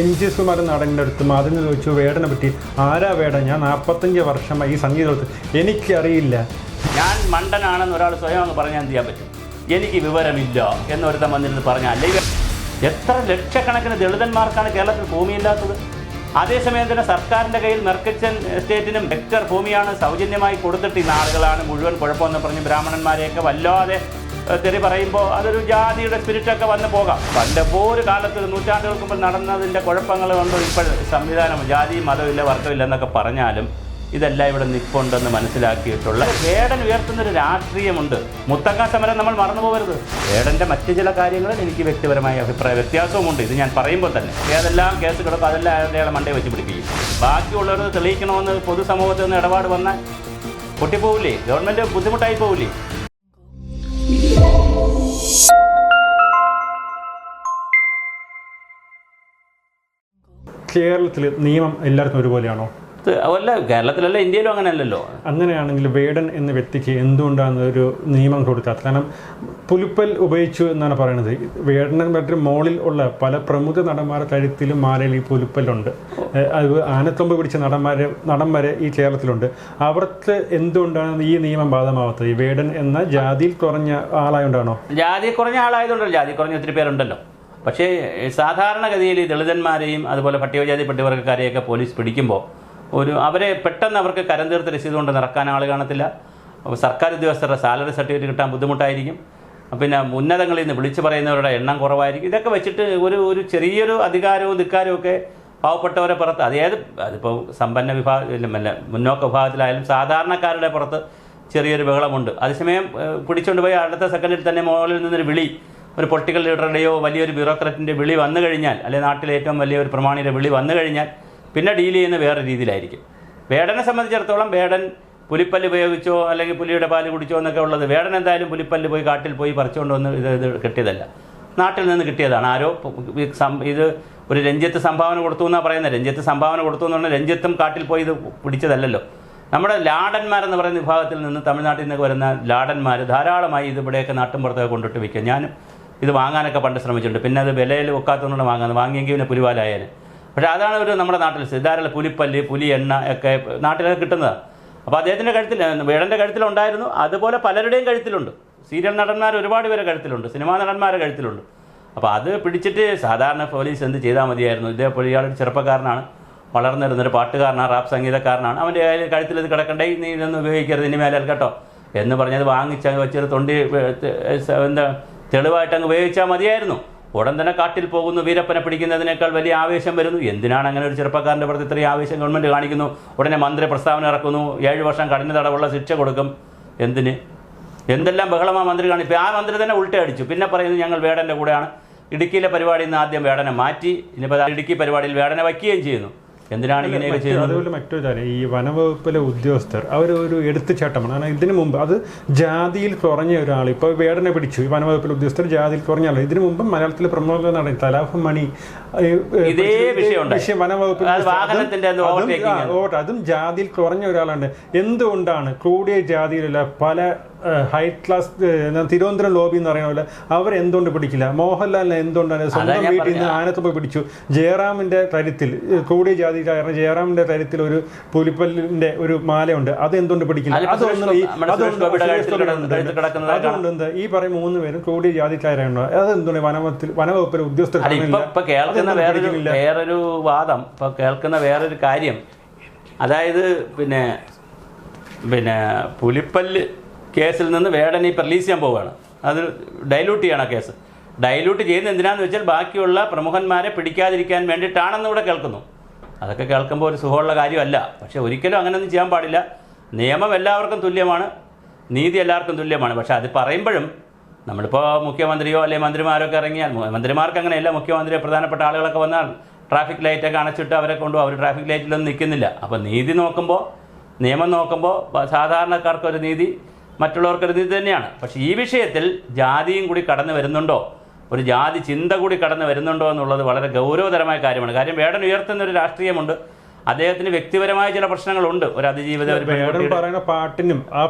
N G Sumaran നടന്റെ അടുത്ത് മാധ്യമം ചോദിച്ചു വേടനെ പറ്റി ആരാ വേട? ഞാൻ നാൽപ്പത്തഞ്ച് വർഷമായി ഈ സംഗീതത്തിൽ എനിക്കറിയില്ല. ഞാൻ മണ്ടനാണെന്ന് ഒരാൾ സ്വയം അങ്ങ് പറഞ്ഞാൽ എന്ത് ചെയ്യാൻ പറ്റും? എനിക്ക് വിവരമില്ല എന്നൊരുത്തൻ വന്നിരുന്ന് പറഞ്ഞാൽ അല്ലെങ്കിൽ എത്ര ലക്ഷക്കണക്കിന് ദളിതന്മാർക്കാണ് കേരളത്തിൽ ഭൂമിയില്ലാത്തത്? അതേസമയം തന്നെ സർക്കാരിന്റെ കയ്യിൽ മെർക്കച്ചൻ എസ്റ്റേറ്റിനും ഹെക്ടർ ഭൂമിയാണ് സൗജന്യമായി കൊടുത്തിട്ട് ഈ നാളുകളാണ് മുഴുവൻ കുഴപ്പമെന്ന് പറഞ്ഞ് ബ്രാഹ്മണന്മാരെയൊക്കെ വല്ലാതെ തെറി പറയുമ്പോൾ അതൊരു ജാതിയുടെ സ്പിരിറ്റൊക്കെ വന്നു പോകാം. പണ്ട് ഒരു കാലത്ത് നൂറ്റാണ്ടുകൾക്ക് മുമ്പ് നടന്നതിന്റെ കുഴപ്പങ്ങൾ കൊണ്ട് ഇപ്പോഴും സംവിധാനം ജാതി മതമില്ല വർഗമില്ല എന്നൊക്കെ പറഞ്ഞാലും ഇതെല്ലാം ഇവിടെ നിൽപ്പുണ്ടെന്ന് മനസ്സിലാക്കിയിട്ടുള്ള ഏടൻ ഉയർത്തുന്ന ഒരു രാഷ്ട്രീയമുണ്ട്. മുത്തക്ക സമരം നമ്മൾ മറന്നു പോകരുത്. വേടന്റെ മറ്റ് ചില കാര്യങ്ങളിൽ എനിക്ക് വ്യക്തിപരമായ അഭിപ്രായ വ്യത്യാസവുമുണ്ട്. ഇത് ഞാൻ പറയുമ്പോൾ തന്നെ. ഏതെല്ലാം കേസ് കിടക്കും അതെല്ലാം അയാളുടെ മണ്ടയെ വെച്ച് പിടിപ്പിക്കും. ബാക്കിയുള്ളവർ തെളിയിക്കണമെന്ന് പൊതുസമൂഹത്തിൽ നിന്ന് ഇടപാട് വന്നാൽ പൊട്ടിപ്പോവില്ലേ? ഗവൺമെന്റ് ബുദ്ധിമുട്ടായി പോവില്ലേ കേരളത്തിൽ നിയമം എല്ലാവർക്കും ഒരുപോലെയാണോ? അല്ല കേരളത്തിലല്ല ഇന്ത്യയിലും അങ്ങനെയല്ലല്ലോ. അങ്ങനെയാണെങ്കിൽ വേടൻ എന്ന വ്യക്തിക്ക് എന്തുകൊണ്ടാണ് ഒരു നിയമം കൊടുക്കാത്തത്? കാരണം പുലിപ്പൽ ഉപയോഗിച്ചു എന്നാണ് പറയുന്നത്. വേടനെ മറ്റൊരു മോളിൽ ഉള്ള പല പ്രമുഖ നടന്മാരുടെ കഴുത്തിലും മാലയിൽ ഈ പുലിപ്പല്ലുണ്ട് അത് ആനത്തൊമ്പ് പിടിച്ച നടന്മാരെ നടന്മാരെ ഈ കേരളത്തിലുണ്ട്. അവർക്ക് എന്തുകൊണ്ടാണ് ഈ നിയമം ബാധകമാവാത്തത്? ഈ വേടൻ എന്ന ജാതിയിൽ കുറഞ്ഞ ആളായതുകൊണ്ടാണോ ജാതി കുറഞ്ഞ ആളായതുകൊണ്ടല്ലോ. ജാതി കുറഞ്ഞ ഒത്തിരി പേരുണ്ടല്ലോ. പക്ഷേ സാധാരണഗതിയിൽ ദളിതന്മാരെയും അതുപോലെ പട്ടികജാതി പട്ടികവർഗക്കാരെയൊക്കെ പോലീസ് പിടിക്കുമ്പോൾ ഒരു അവരെ പെട്ടെന്ന് അവർക്ക് കരം തീർത്ത് രസീത് കൊണ്ട് നിറക്കാൻ ആൾ കാണത്തില്ല സർക്കാർ ഉദ്യോഗസ്ഥരുടെ സാലറി സർട്ടിഫിക്കറ്റ് കിട്ടാൻ ബുദ്ധിമുട്ടായിരിക്കും. പിന്നെ ഉന്നതങ്ങളിൽ നിന്ന് വിളിച്ചു പറയുന്നവരുടെ എണ്ണം കുറവായിരിക്കും. ഇതൊക്കെ വെച്ചിട്ട് ഒരു ഒരു ചെറിയൊരു അധികാരവും ധിക്കാരവും ഒക്കെ പാവപ്പെട്ടവരെ പുറത്ത് അത് ഏത് അതിപ്പോൾ സമ്പന്ന വിഭാഗം മുന്നോക്ക വിഭാഗത്തിലായാലും സാധാരണക്കാരുടെ പുറത്ത് ചെറിയൊരു ബഹളമുണ്ട്. അതേസമയം പിടിച്ചുകൊണ്ട് പോയി അടുത്ത സെക്കൻഡിൽ തന്നെ മുകളിൽ നിന്നൊരു വിളി ഒരു പൊളിറ്റിക്കൽ ലീഡറുടെയോ വലിയൊരു ബ്യൂറോക്രാറ്റിന്റെ വിളി വന്നു കഴിഞ്ഞാൽ അല്ലെങ്കിൽ നാട്ടിലെ ഏറ്റവും വലിയ ഒരു പ്രമാണിയുടെ വിളി വന്നു കഴിഞ്ഞാൽ പിന്നെ ഡീൽ ചെയ്യുന്ന വേറെ രീതിയിലായിരിക്കും. വേടനെ സംബന്ധിച്ചിടത്തോളം വേടൻ പുലിപ്പല്ല് ഉപയോഗിച്ചോ അല്ലെങ്കിൽ പുലിയുടെ പാൽ കുടിച്ചോ എന്നൊക്കെ ഉള്ളത് വേടൻ എന്തായാലും പുലിപ്പല്ല് പോയി കാട്ടിൽ പോയി പറിച്ചുകൊണ്ട് വന്ന് ഇത് ഇത് കിട്ടിയതല്ല. നാട്ടിൽ നിന്ന് കിട്ടിയതാണ്. ആരോ ഇത് ഒരു രഞ്ജിത്ത് സംഭാവന കൊടുത്തു എന്നാണ് പറയുന്നത്. രഞ്ജിത്ത് സംഭാവന കൊടുത്തു എന്ന് പറഞ്ഞാൽ രഞ്ജിത്തും കാട്ടിൽ പോയി ഇത് പിടിച്ചതല്ലല്ലോ. നമ്മുടെ ലാടന്മാരെന്ന് പറയുന്ന വിഭാഗത്തിൽ നിന്ന് തമിഴ്നാട്ടിൽ നിന്നൊക്കെ വരുന്ന ലാടന്മാർ ധാരാളമായി ഇത് ഇവിടെയൊക്കെ നാട്ടിൻപുറത്തൊക്കെ കൊണ്ടിട്ട് വയ്ക്കുക ഞാനും ഇത് വാങ്ങാനൊക്കെ പണ്ട് ശ്രമിച്ചിട്ടുണ്ട്. പിന്നെ അത് വിലയിൽ ഒക്കാത്തതുകൊണ്ട് വാങ്ങാൻ വാങ്ങിയെങ്കിൽ പിന്നെ പുലിവാലായാലും പക്ഷേ അതാണ് ഒരു നമ്മുടെ നാട്ടിൽ ധാരാളം പുലിപ്പല്ല് പുലി എണ്ണ ഒക്കെ നാട്ടിലൊക്കെ കിട്ടുന്നതാണ് അപ്പോൾ അദ്ദേഹത്തിന്റെ കഴുത്തിൽ വേടന്റെ കഴുത്തിലുണ്ടായിരുന്നു. അതുപോലെ പലരുടെയും കഴുത്തിലുണ്ട്. സീരിയൽ നടന്മാർ ഒരുപാട് പേരെ കഴുത്തിലുണ്ട്. സിനിമാ നടന്മാരെ കഴുത്തിലുണ്ട്. അപ്പോൾ അത് പിടിച്ചിട്ട് സാധാരണ പോലീസ് എന്ത് ചെയ്താൽ മതിയായിരുന്നു. ഇതേപോലെ ഇയാളൊരു ചെറുപ്പക്കാരനാണ്. വളർന്നിരുന്നൊരു പാട്ടുകാരനാണ് റാപ്പ് സംഗീതക്കാരനാണ്. അവന്റെ കഴുത്തിൽ ഇത് കിടക്കണ്ടേ? നീ ഇതൊന്നും ഉപയോഗിക്കരുത് ഇനി മേലെ കേട്ടോ. എന്ന് പറഞ്ഞത് വാങ്ങിച്ചങ്ങ് വെച്ചൊരു തൊണ്ടി എന്താ തെളിവായിട്ട് അങ്ങ് ഉപയോഗിച്ചാൽ മതിയായിരുന്നു. ഉടൻ തന്നെ കാട്ടിൽ പോകുന്നു വീരപ്പനെ പിടിക്കുന്നതിനേക്കാൾ വലിയ ആവേശം വരുന്നു. എന്തിനാണ് അങ്ങനെ ഒരു ചെറുപ്പക്കാരന്റെ പുറത്ത് ഇത്രയും ആവേശം ഗവൺമെന്റ് കാണിക്കുന്നു? ഉടനെ മന്ത്രി പ്രസ്താവന ഇറക്കുന്നു. ഏഴ് വർഷം കഠിന തടവുള്ള ശിക്ഷ കൊടുക്കും. എന്തിന്? എന്തെല്ലാം ബഹളമാ മന്ത്രി കാണിപ്പോൾ ആ മന്ത്രി തന്നെ ഉൾട്ട അടിച്ചു. പിന്നെ പറയുന്നു ഞങ്ങൾ വേടന്റെ കൂടെയാണ്. ഇടുക്കിയിലെ പരിപാടിയിൽ നിന്ന് ആദ്യം വേടനെ മാറ്റി. ഇനിയിപ്പോൾ ഇടുക്കി പരിപാടിയിൽ വേടനെ വയ്ക്കുകയും ചെയ്യുന്നു. എന്തിനാണ് ഇങ്ങനെയൊക്കെ ചെയ്യുന്നത്? അതുപോലെ മറ്റൊരു കാര്യം ഈ വനവകുപ്പിലെ ഉദ്യോഗസ്ഥർ അവർ ഒരു എടുത്തുചാട്ടമാണ്. കാരണം ഇതിനു മുമ്പ് അത് ജാതിയിൽ കുറഞ്ഞ ഒരാൾ ഇപ്പോൾ വേടനെ പിടിച്ചു ഈ വനവകുപ്പിലെ ഉദ്യോഗസ്ഥർ ജാതിയിൽ കുറഞ്ഞ ആൾ ഇതിനു മുമ്പ് മലയാളത്തിലെ പ്രമുഖ നടൻ തലാഫം മണി ഇതേ. വിഷയം വാഹനത്തിന്റെ അത് അതും- അതും ജാതിയിൽ കുറഞ്ഞ ഒരാളുണ്ട്. എന്തുകൊണ്ടാണ് കൂടിയ ജാതിയിലുള്ള പല ഹൈ ക്ലാസ് തിരുവനന്തപുരം ലോബി എന്ന് പറയുന്ന പോലെ അവരെന്തുകൊണ്ട് പിടിക്കില്ല? മോഹൻലാലിനെ എന്തുകൊണ്ടാണ് സ്വന്തം വീട്ടിൽ നിന്ന് ആനത്ത് പോയി പിടിച്ചു? ജയറാമിന്റെ കരുത്തിൽ ഏഹ്, കൂടിയ ജാതി കാരണം ജയറാമിന്റെ കരുത്തിൽ ഒരു പുലിപ്പല്ലിന്റെ ഒരു മാലയുണ്ട്. അത് എന്തുകൊണ്ട് പിടിക്കില്ല അതൊന്നും ഈ അതുകൊണ്ട് എന്താ ഈ പറയും മൂന്ന് പേരും കൂടിയ ജാതിക്കാരാണ്. അതെന്തുകൊണ്ട് വനവത്തിൽ വനവകുപ്പിലെ ഉദ്യോഗസ്ഥർ കേൾക്കുന്ന വേറൊരു വേറൊരു വാദം ഇപ്പൊ കേൾക്കുന്ന വേറൊരു കാര്യം. അതായത് പിന്നെ പിന്നെ പുലിപ്പല്ല് കേസിൽ നിന്ന് വേടനെ ഇപ്പം റിലീസ് ചെയ്യാൻ പോവുകയാണ്. അത് ഡൈലൂട്ട് ചെയ്യണം ആ കേസ്. ഡൈലൂട്ട് ചെയ്യുന്ന എന്തിനാന്ന് വെച്ചാൽ ബാക്കിയുള്ള പ്രമുഖന്മാരെ പിടിക്കാതിരിക്കാൻ വേണ്ടിയിട്ടാണെന്ന് ഇവിടെ കേൾക്കുന്നു. അതൊക്കെ കേൾക്കുമ്പോൾ ഒരു സുഖമുള്ള കാര്യമല്ല. പക്ഷേ ഒരിക്കലും അങ്ങനെയൊന്നും ചെയ്യാൻ പാടില്ല. നിയമം എല്ലാവർക്കും തുല്യമാണ്. നീതി എല്ലാവർക്കും തുല്യമാണ്. പക്ഷേ അത് പറയുമ്പോഴും നമ്മളിപ്പോൾ മുഖ്യമന്ത്രിയോ അല്ലെങ്കിൽ മന്ത്രിമാരോ ഒക്കെ ഇറങ്ങിയാൽ മന്ത്രിമാർക്ക് അങ്ങനെയല്ല മുഖ്യമന്ത്രിയോ പ്രധാനപ്പെട്ട ആളുകളൊക്കെ വന്നാൽ ട്രാഫിക് ലൈറ്റൊക്കെ അണച്ചിട്ട് അവരെ കൊണ്ടു അവർ ട്രാഫിക് ലൈറ്റിലൊന്നും നിൽക്കുന്നില്ല. അപ്പോൾ നീതി നോക്കുമ്പോൾ നിയമം നോക്കുമ്പോൾ സാധാരണക്കാർക്കൊരു നീതി മറ്റുള്ളവർക്കൊരു നീതി തന്നെയാണ്. പക്ഷേ ഈ വിഷയത്തിൽ ജാതിയും കൂടി കടന്നു വരുന്നുണ്ടോ? ഒരു ജാതി ചിന്ത കൂടി കടന്നു വരുന്നുണ്ടോ എന്നുള്ളത് വളരെ ഗൗരവതരമായ കാര്യമാണ്. കാര്യം വേടൻ ഉയർത്തുന്ന ഒരു രാഷ്ട്രീയമുണ്ട്. അദ്ദേഹത്തിന് വ്യക്തിപരമായ ചില പ്രശ്നങ്ങളുണ്ട്. ഒരു അതിജീവിത പറയുന്ന പാട്ടിനും ആ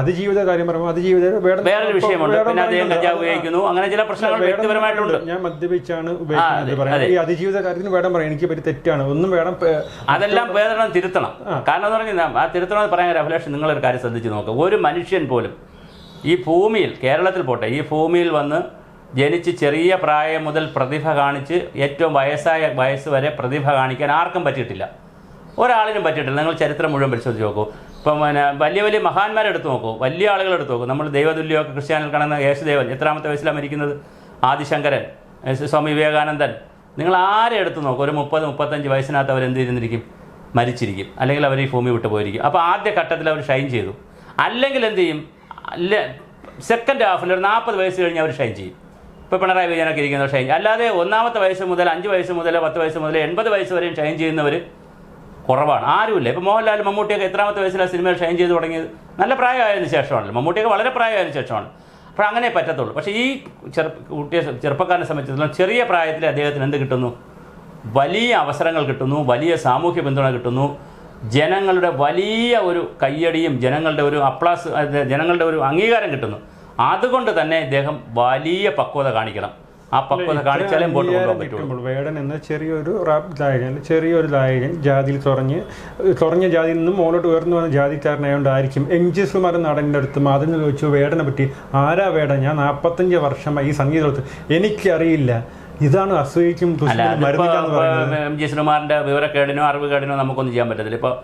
അതിജീവിത കാര്യം പറയുമ്പോൾ അതിജീവിത വേറൊരു വിഷയമുണ്ട്. പിന്നെ അദ്ദേഹം. കഞ്ചാവ് ഉപയോഗിക്കുന്നു. അങ്ങനെ ചില പ്രശ്നങ്ങൾ വ്യക്തിപരമായിട്ടുണ്ട്. ഞാൻ മദ്യപിച്ചാണ് ഉപയോഗിക്കുന്നത്. ഈ അതിജീവിത കാര്യത്തിന് വേണം പറയാം എനിക്ക് പറ്റി തെറ്റാണ്. ഒന്നും വേണം അതെല്ലാം വേദന തിരുത്തണം. കാരണം എന്ന് പറഞ്ഞാൽ ആ തിരുത്തണം എന്ന് പറയാൻ അഭിലാഷ് നിങ്ങളൊരു കാര്യം ശ്രദ്ധിച്ച് നോക്കുക ഒരു മനുഷ്യൻ പോലും ഈ ഭൂമിയിൽ കേരളത്തിൽ പോട്ടെ ഈ ഭൂമിയിൽ വന്ന് ജനിച്ച് ചെറിയ പ്രായം മുതൽ പ്രതിഭ കാണിച്ച് ഏറ്റവും വയസ്സായ വയസ്സ് വരെ പ്രതിഭ കാണിക്കാൻ ആർക്കും പറ്റിയിട്ടില്ല. ഒരാളിനും പറ്റിയിട്ടില്ല. നിങ്ങൾ ചരിത്രം മുഴുവൻ പരിശോധിച്ച് നോക്കൂ. ഇപ്പം പിന്നെ വലിയ വലിയ മഹാന്മാരെ എടുത്ത് നോക്കൂ. വലിയ ആളുകൾ എടുത്ത് നോക്കൂ. നമ്മൾ ദൈവതുല്യമൊക്കെ ക്രിസ്ത്യാനിൽ കാണുന്ന യേശുദേവൻ എത്രാമത്തെ വയസ്സിലാണ് മരിക്കുന്നത്? ആദിശങ്കരൻ സ്വാമി വിവേകാനന്ദൻ. നിങ്ങൾ ആരെ എടുത്ത് നോക്കും? ഒരു മുപ്പത് മുപ്പത്തഞ്ച് വയസ്സിനകത്ത് അവർ എന്ത് ചെയ്തിരിക്കും മരിച്ചിരിക്കും. അല്ലെങ്കിൽ അവർ ഈ ഭൂമി വിട്ടു പോയിരിക്കും. അപ്പോൾ ആദ്യ ഘട്ടത്തിൽ അവർ ഷൈൻ ചെയ്തു. അല്ലെങ്കിൽ എന്ത് ചെയ്യും? അല്ല സെക്കൻഡ് ഹാഫിൽ ഒരു നാൽപ്പത് വയസ്സ് കഴിഞ്ഞ് അവർ ഷൈൻ ചെയ്യും. ഇപ്പോൾ പിണറായി വിജയനൊക്കെ ഇരിക്കുന്ന ഷൈൻ. അല്ലാതെ ഒന്നാമത്തെ വയസ്സ് മുതൽ അഞ്ച് വയസ്സ് മുതൽ പത്ത് വയസ്സ് മുതൽ എൺപത് വയസ്സ് വരെയും ഷൈൻ ചെയ്യുന്നവർ കുറവാണ്. ആരുമില്ല. ഇപ്പോൾ മോഹൻലാൽ മമ്മൂട്ടിയൊക്കെ എത്രാമത്തെ വയസ്സിലാണ് സിനിമയിൽ ഷൈൻ ചെയ്ത് തുടങ്ങിയത്? നല്ല പ്രായമായതിനു ശേഷമാണല്ലോ. മമ്മൂട്ടിയൊക്കെ വളരെ പ്രായമായതിനു ശേഷമാണ്. അപ്പോൾ അങ്ങനെ പറ്റത്തുള്ളൂ. പക്ഷേ ഈ ചെറു കുട്ടിയെ ചെറുപ്പക്കാരനെ സംബന്ധിച്ചിടത്തോളം ചെറിയ പ്രായത്തിൽ അദ്ദേഹത്തിന് എന്ത് കിട്ടുന്നു? വലിയ അവസരങ്ങൾ കിട്ടുന്നു വലിയ സാമൂഹ്യ പിന്തുണ കിട്ടുന്നു. ജനങ്ങളുടെ വലിയ ഒരു കയ്യടിയും ജനങ്ങളുടെ ഒരു അപ്ലാസ് ജനങ്ങളുടെ ഒരു അംഗീകാരം കിട്ടുന്നു. അതുകൊണ്ട് തന്നെ ഇദ്ദേഹം വലിയ പക്വത കാണിക്കണം. ആ പക്വത കാണിച്ചാലേ മുമ്പോട്ട് കൊണ്ടുപോകാൻ പറ്റുള്ളൂ. വേടൻ എന്ന ചെറിയൊരു റാപ്പ് ഗായകൻ ചെറിയൊരു ഗായകൻ ജാതിയിൽ തുറഞ്ഞ് തുറഞ്ഞ ജാതിയിൽ നിന്നും മോളോട്ട് ഉയർന്നു വന്ന ജാതിക്കാരനായോണ്ടായിരിക്കും എം ജി സുമാരൻ നടന്റെ അടുത്ത് മാധ്യമ ചോദിച്ചു വേടനെ പറ്റി ആരാ വേടൻ? ഞാൻ നാൽപ്പത്തഞ്ച് വർഷമായി ഈ സംഗീതത്തിൽ എനിക്കറിയില്ല. ഇതാണ് അസൂയക്കും എം ജി ശ്രീകുമാറിന്റെ വിവരക്കേടിനോ അറിവ് കേടിനോ നമുക്കൊന്നും ചെയ്യാൻ പറ്റത്തില്ല. ഇപ്പോൾ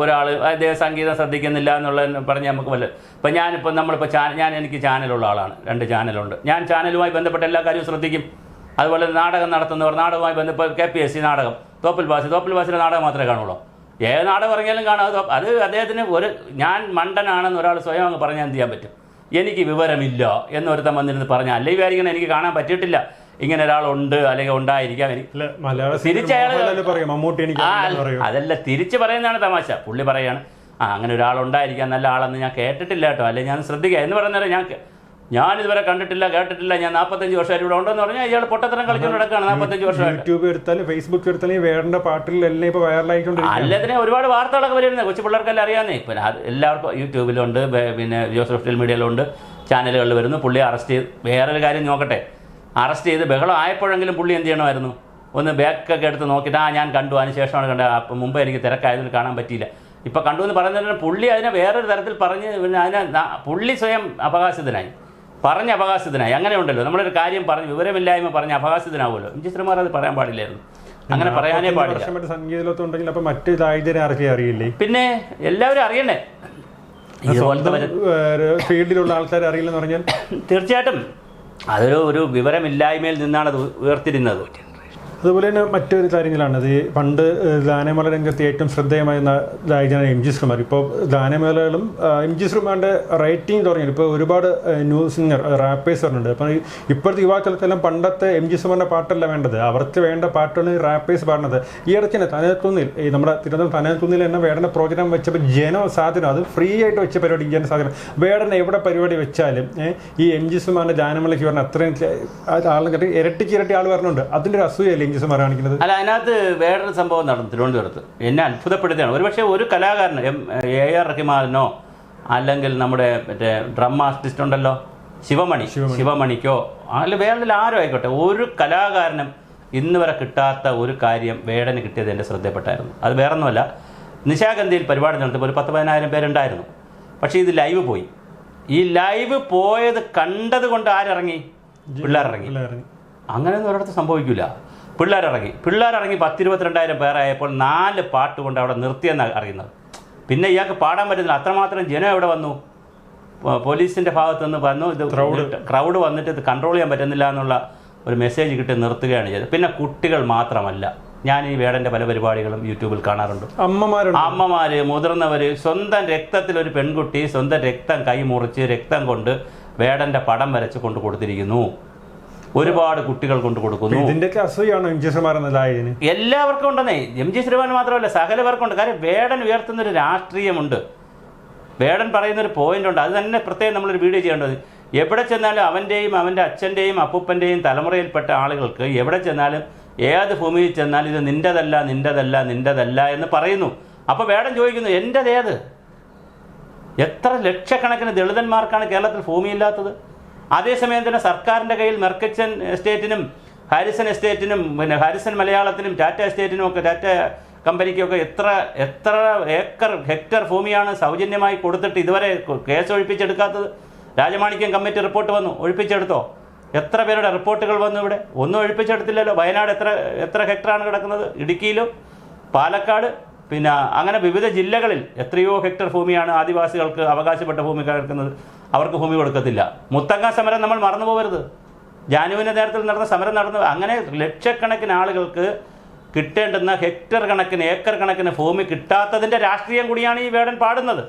ഒരാൾ അദ്ദേഹം സംഗീതം ശ്രദ്ധിക്കുന്നില്ല എന്നുള്ള പറഞ്ഞ് നമുക്ക് വല്ല ഇപ്പം ഞാനിപ്പോൾ നമ്മളിപ്പോൾ ചാനൽ ഞാൻ എനിക്ക് ചാനലുള്ള ആളാണ്. രണ്ട് ചാനലുണ്ട്. ഞാൻ ചാനലുമായി ബന്ധപ്പെട്ട എല്ലാ കാര്യവും ശ്രദ്ധിക്കും. അതുപോലെ നാടകം നടത്തുന്നവർ നാടകവുമായി ബന്ധപ്പെട്ട് കെ പി എസ് സി നാടകം തോപ്പിൽ ബാസി തോപ്പിൽ ബാസിന്റെ നാടകം മാത്രമേ കാണുള്ളൂ. ഏത് നാടകം ഇറങ്ങിയാലും കാണാം. അത് അദ്ദേഹത്തിന് ഒരു ഞാൻ മണ്ടനാണെന്ന് ഒരാൾ സ്വയം അങ്ങ് പറഞ്ഞാൽ എന്ത് ചെയ്യാൻ പറ്റും? എനിക്ക് വിവരമില്ല എന്നൊരുത്തം വന്നിരുന്ന് പറഞ്ഞാൽ അല്ലെങ്കിൽ വിചാരിക്കണം? എനിക്ക് കാണാൻ പറ്റിയിട്ടില്ല. ഇങ്ങനെ ഒരാളുണ്ട് അല്ലെങ്കിൽ ഉണ്ടായിരിക്കാം. എനിക്ക് അല്ല മലയാള തിരിച്ച് അയാൾ സിനിമ പറയും മമ്മൂട്ടി എനിക്ക് ആ, അറിയില്ലെന്ന് പറയും അതല്ല തിരിച്ച് പറയുന്നതാണ് തമാശ. പുള്ളി പറയാണ് ആ അങ്ങനെ ഒരാളുണ്ടായിരിക്കാം നല്ല ആളെന്ന് ഞാൻ കേട്ടിട്ടില്ല കേട്ടോ. അല്ലെങ്കിൽ ഞാൻ ശ്രദ്ധിക്കുക എന്ന് പറയുന്നത് ഞാൻ ഞാൻ ഇതുവരെ കണ്ടിട്ടില്ല കേട്ടിട്ടില്ല. ഞാൻ നാൽപ്പത്തഞ്ച് വർഷമായിട്ട് ഇവിടെ ഉണ്ടെന്ന് പറഞ്ഞാൽ ഇയാൾ പൊട്ടത്തരം കളിച്ചുകൊണ്ട് നടക്കുകയാണ് നാൽപ്പത്തഞ്ച് വർഷമായിട്ട്. യൂട്യൂബ് എടുത്താലും ഫേസ്ബുക്ക് എടുത്താലും വേറെ പാട്ടിലെല്ലാം ഇപ്പൊ വൈറലായിക്കൊണ്ടിരിക്കും അല്ലതിനെ ഒരുപാട് വാർത്തകളൊക്കെ വരുന്നത്. കൊച്ചു പിള്ളേർക്കെല്ലാം അറിയാമെന്നേ ഇപ്പം എല്ലാവർക്കും യൂട്യൂബിലുണ്ട് പിന്നെ സോഷ്യൽ മീഡിയയിലുണ്ട് ചാനലുകളിൽ വരുന്നു. പുള്ളിയെ അറസ്റ്റ് ചെയ്ത് വേറൊരു കാര്യം നോക്കട്ടെ. അറസ്റ്റ് ചെയ്ത് ബഹളം ആയപ്പോഴെങ്കിലും പുള്ളി എന്ത് ചെയ്യണമായിരുന്നു? ഒന്ന് ബാക്കൊക്കെ എടുത്ത് നോക്കിയിട്ട് ആ ഞാൻ കണ്ടു. അതിന് ശേഷമാണ് കണ്ടത്. അപ്പം മുമ്പ് എനിക്ക് തിരക്കായതുകൊണ്ട് കാണാൻ പറ്റിയില്ല. ഇപ്പം കണ്ടു എന്ന് പറയുന്നതിന് പുള്ളി അതിനെ വേറൊരു തരത്തിൽ പറഞ്ഞ് പിന്നെ അതിനെ പുള്ളി സ്വയം അപകാശത്തിനായി പറഞ്ഞ അപകാശത്തിനായി അങ്ങനെ ഉണ്ടല്ലോ. നമ്മളൊരു കാര്യം പറഞ്ഞ് വിവരമില്ലായ്മ പറഞ്ഞ് അപകാശത്തിനാവുമല്ലോ ജി ശ്രീമാർ അത് പറയാൻ പാടില്ലായിരുന്നു. അങ്ങനെ പറയാനേ പാടില്ല. അപ്പൊ മറ്റു ദാരിദ്ര്യം അറിയില്ലേ? പിന്നെ എല്ലാവരും അറിയണ്ടേ? ഫീൽഡിലുള്ള ആൾക്കാർ അറിയില്ലെന്ന് പറഞ്ഞാൽ? തീർച്ചയായിട്ടും. അതൊരു ഒരു വിവരമില്ലായ്മയിൽ നിന്നാണ് അത് ഉയർത്തിരുന്നത്. അതുപോലെ തന്നെ മറ്റൊരു കാര്യങ്ങളാണ്. ഇത് പണ്ട് ഗാനമേള രംഗത്ത് ഏറ്റവും ശ്രദ്ധേയമായിരുന്ന ഗായകനാണ് എം ജി ശ്രീമാർ. ഇപ്പോൾ ഗാനമേളകളും എം ജി ശ്രീമാറിന്റെ റൈറ്റിംഗ് തുടങ്ങി ഇപ്പോൾ ഒരുപാട് ന്യൂ സിംഗർ റാപ്പേഴ്സ് ഉണ്ട് അപ്പം ഇപ്പോഴത്തെ യുവാക്കൾക്കെല്ലാം പണ്ടത്തെ എം ജി ശ്രീമാറിന്റെ പാട്ടല്ല വേണ്ടത്. അവർക്ക് വേണ്ട പാട്ടാണ് റാപ്പേഴ്സ് പാടുന്നത്. ഈ ഇടയ്ക്ക് തന്നെ തനക്കുന്നിൽ ഈ നമ്മുടെ തിരുവനന്തപുരം തനക്കുന്നിൽ തന്നെ വേടന പ്രോഗ്രാം വെച്ചപ്പോൾ ജനസാധനം അത് ഫ്രീ ആയിട്ട് വെച്ച പരിപാടി ജനസാധനം വേടന എവിടെ പരിപാടി വെച്ചാലും ഈ എം ജി ശ്രീമാരുടെ ഗാനമേളയ്ക്ക് പറഞ്ഞ അത്രയും ആളും കണ്ടി ഇരട്ടിക്ക് ഇരട്ടി ആൾ പറഞ്ഞുണ്ട് അതിന്റെ ഒരു അസൂയല്ലേ സുമാർ കാണിക്കുന്നത് അല്ല അതിനകത്ത് വേറൊരു സംഭവം നടന്നു തിരുവനന്തപുരത്ത്. എന്നെ അത്ഭുതപ്പെടുത്തിയാണ് ഒരുപക്ഷെ ഒരു കലാകാരൻ എം എ ആർ റഹിമാനോ അല്ലെങ്കിൽ നമ്മുടെ മറ്റേ ഡ്രം ആർട്ടിസ്റ്റ് ഉണ്ടല്ലോ ശിവമണി ശിവമണിക്കോ അല്ല വേറെ ആരും ആയിക്കോട്ടെ. ഒരു കലാകാരനും ഇന്ന് വരെ കിട്ടാത്ത ഒരു കാര്യം വേടന് കിട്ടിയത് എന്റെ ശ്രദ്ധയിൽപ്പെട്ടായിരുന്നു. അത് വേറൊന്നുമല്ല. നിശാഗന്ധിയിൽ പരിപാടി നടത്തിയപ്പോൾ ഒരു പത്ത് പതിനായിരം പേരുണ്ടായിരുന്നു. പക്ഷേ ഇത് ലൈവ് പോയി. ഈ ലൈവ് പോയത് കണ്ടത് കൊണ്ട് ആരിറങ്ങി? പിള്ളേരിറങ്ങി. ഇറങ്ങി അങ്ങനെയൊന്നും ഒരിടത്ത് സംഭവിക്കില്ല പിള്ളേരിറങ്ങി. പിള്ളേരിറങ്ങി പത്തിരുപത്തിരണ്ടായിരം പേരായപ്പോൾ നാല് പാട്ട് കൊണ്ട് അവിടെ നിർത്തിയെന്നാണ് അറിയുന്നത്. പിന്നെ ഇയാൾക്ക് പാടാൻ പറ്റുന്നില്ല. അത്രമാത്രം ജനം എവിടെ വന്നു? പോലീസിന്റെ പോലീസിന്റെ ഭാഗത്ത് നിന്ന് വന്നു. ഇത് ക്രൗഡ് വന്നിട്ട് ഇത് കൺട്രോൾ ചെയ്യാൻ പറ്റുന്നില്ല എന്നുള്ള ഒരു മെസ്സേജ് കിട്ടി നിർത്തുകയാണ് ചെയ്തത്. പിന്നെ കുട്ടികൾ മാത്രമല്ല. ഞാൻ ഈ വേടന്റെ പല പരിപാടികളും യൂട്യൂബിൽ കാണാറുണ്ട്. അമ്മമാരുണ്ട്? അമ്മമാർ മുതിർന്നവർ സ്വന്തം രക്തത്തിൽ ഒരു പെൺകുട്ടി സ്വന്തം രക്തം കൈ മുറിച്ച് രക്തം കൊണ്ട് വേടന്റെ പടം വരച്ച് കൊണ്ട് കൊടുത്തിരിക്കുന്നു. ഒരുപാട് കുട്ടികൾ കൊണ്ട് കൊടുക്കുന്നു. ഇതിന്റെയൊക്കെ അസൂയാണോ എം ജി ശ്രീമാരെന്നല്ലായതിന് എല്ലാവർക്കും ഉണ്ടെന്നേ. എം ജി ശ്രീമാൻ മാത്രമല്ല സകലവർക്കുണ്ട് കാര്യം വേടൻ ഉയർത്തുന്ന ഒരു രാഷ്ട്രീയമുണ്ട്. വേടൻ പറയുന്ന ഒരു പോയിന്റ് ഉണ്ട് അത് തന്നെ പ്രത്യേകം നമ്മളൊരു വീഡിയോ ചെയ്യേണ്ടത്. എവിടെ ചെന്നാലും അവന്റെയും അവന്റെ അച്ഛന്റെയും അപ്പൂപ്പന്റെയും തലമുറയിൽപ്പെട്ട ആളുകൾക്ക് എവിടെ ചെന്നാലും ഏത് ഭൂമിയിൽ ചെന്നാലും ഇത് നിന്റെതല്ല നിന്റെതല്ല നിന്റെതല്ല എന്ന് പറയുന്നു. അപ്പോൾ വേടൻ ചോദിക്കുന്നു എന്റെതേത് എത്ര ലക്ഷക്കണക്കിന് ദളിതന്മാർക്കാണ് കേരളത്തിൽ ഭൂമിയില്ലാത്തത്? അതേസമയം തന്നെ സർക്കാരിന്റെ കയ്യിൽ മെർക്കച്ചൻ എസ്റ്റേറ്റിനും ഹാരിസൺ എസ്റ്റേറ്റിനും പിന്നെ ഹാരിസൺ മലയാളത്തിനും ടാറ്റ എസ്റ്റേറ്റിനും ഒക്കെ ടാറ്റ കമ്പനിക്കൊക്കെ എത്ര എത്ര ഏക്കർ ഹെക്ടർ ഭൂമിയാണ് സൗജന്യമായി കൊടുത്തിട്ട് ഇതുവരെ കേസ് ഒഴിപ്പിച്ചെടുക്കാത്തത്? രാജമാണിക്യം കമ്മിറ്റി റിപ്പോർട്ട് വന്നു. ഒഴിപ്പിച്ചെടുത്തോ? എത്ര പേരുടെ റിപ്പോർട്ടുകൾ വന്നു ഇവിടെ? ഒന്നും ഒഴിപ്പിച്ചെടുത്തില്ലല്ലോ. വയനാട് എത്ര എത്ര ഹെക്ടറാണ് കിടക്കുന്നത്? ഇടുക്കിയിലും പാലക്കാട് പിന്നെ അങ്ങനെ വിവിധ ജില്ലകളിൽ എത്രയോ ഹെക്ടർ ഭൂമിയാണ് ആദിവാസികൾക്ക് അവകാശപ്പെട്ട ഭൂമി കിടക്കുന്നത്. അവർക്ക് ഭൂമി കൊടുക്കത്തില്ല. മുത്തങ്ങ സമരം നമ്മൾ മറന്നു പോകരുത് ജാനുവിന്റെ നേരത്തിൽ നടന്ന സമരം നടന്നു. അങ്ങനെ ലക്ഷക്കണക്കിന് ആളുകൾക്ക് കിട്ടേണ്ടുന്ന ഹെക്ടർ കണക്കിന് ഏക്കർ കണക്കിന് ഭൂമി കിട്ടാത്തതിന്റെ രാഷ്ട്രീയം കൂടിയാണ് ഈ വേടൻ പാടുന്നത്.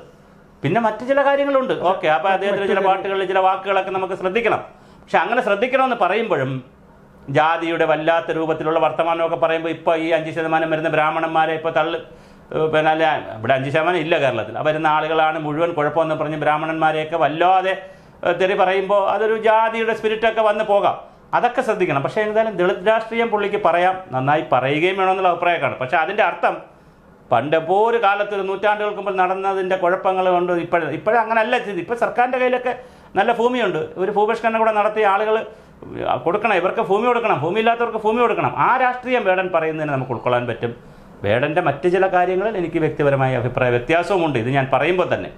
പിന്നെ മറ്റു ചില കാര്യങ്ങളുണ്ട്. ഓക്കെ അപ്പോൾ അദ്ദേഹത്തിന് ചില പാട്ടുകളിൽ ചില വാക്കുകളൊക്കെ നമുക്ക് ശ്രദ്ധിക്കണം. പക്ഷെ അങ്ങനെ ശ്രദ്ധിക്കണമെന്ന് പറയുമ്പോഴും ജാതിയുടെ വല്ലാത്ത രൂപത്തിലുള്ള വർത്തമാനമൊക്കെ പറയുമ്പോൾ ഇപ്പോൾ ഈ അഞ്ച് ശതമാനം വരുന്ന ബ്രാഹ്മണന്മാരെ ഇപ്പോൾ തള്ളു പിന്നെ അല്ല ഇവിടെ അഞ്ച് ശതമാനം ഇല്ല കേരളത്തിൽ. വരുന്ന ആളുകളാണ് മുഴുവൻ കുഴപ്പമെന്ന് പറഞ്ഞ് ബ്രാഹ്മണന്മാരെയൊക്കെ വല്ലാതെ തെറി പറയുമ്പോൾ അതൊരു ജാതിയുടെ സ്പിരിറ്റൊക്കെ വന്ന് പോകാം. അതൊക്കെ ശ്രദ്ധിക്കണം. പക്ഷേ എന്തായാലും ദളിത് രാഷ്ട്രീയം പുള്ളിക്ക് പറയാം നന്നായി പറയുകയും വേണമെന്നുള്ള അഭിപ്രായമൊക്കെയാണ് പക്ഷേ അതിന്റെ അർത്ഥം പണ്ട് എപ്പോ ഒരു കാലത്ത് നൂറ്റാണ്ടുകൾക്ക് മുമ്പ് നടന്നതിന്റെ കുഴപ്പങ്ങൾ കൊണ്ട് ഇപ്പോഴും ഇപ്പോഴും അങ്ങനല്ല ചെയ്തു. ഇപ്പോൾ സർക്കാരിന്റെ കയ്യിലൊക്കെ നല്ല ഭൂമിയുണ്ട്. ഒരു ഭൂപരിഷ്കരണം കൂടെ നടത്തിയ ആളുകൾ കൊടുക്കണം. ഇവർക്ക് ഭൂമി കൊടുക്കണം. ഭൂമി ഇല്ലാത്തവർക്ക് ഭൂമി കൊടുക്കണം. ആ രാഷ്ട്രീയം വേടൻ പറയുന്നതിന് നമുക്ക് ഉൾക്കൊള്ളാൻ പറ്റും. വേടന്റെ മറ്റ് ചില കാര്യങ്ങളിൽ എനിക്ക് വ്യക്തിപരമായ അഭിപ്രായ വ്യത്യാസവുമുണ്ട്. ഇത് ഞാൻ പറയുമ്പോൾ തന്നെ.